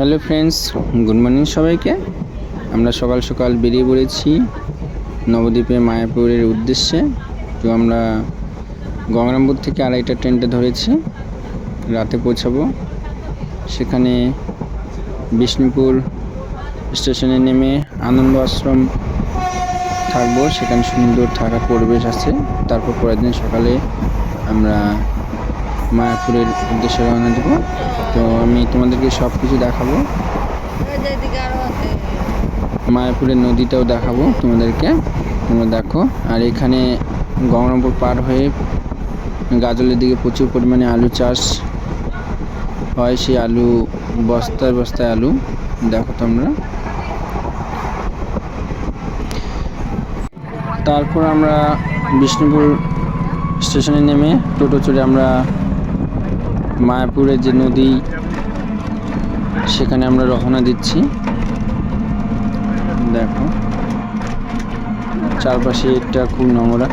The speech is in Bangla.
হ্যালো ফ্রেন্ডস, গুড মর্নিং সবাইকে। আমরা সকাল সকাল বেরিয়ে পড়েছি নবদ্বীপে মায়াপুরের উদ্দেশ্যে। তো আমরা গঙ্গারামপুর থেকে আড়াইটা ট্রেনটা ধরেছি, রাতে পৌঁছাবো। সেখানে বিষ্ণুপুর স্টেশনে নেমে আনন্দ আশ্রম থাকব। সেখানে সুন্দর থাকার পরিবেশ আছে। তারপর পরের দিন সকালে আমরা মায়াপুরের উদ্দেশ্যে রওনা দেবো। তো আমি তোমাদেরকে সব কিছু দেখাবো। মায়াপুরের নদীটাও দেখাবো তোমাদেরকে। তোমরা দেখো, আর এখানে গঙ্গারামপুর পার হয়ে গাজলের দিকে প্রচুর পরিমাণে আলু চাষ হয়, সেই আলু, বস্তায় বস্তায় আলু। দেখো তোমরা। তারপর আমরা বিষ্ণুপুর স্টেশনে নেমে টোটো চড়ে আমরা মায়াপুরের যে নদী সেখানে আমরা রওনা দিচ্ছি। দেখো চারপাশে একটা খুব নোংরা।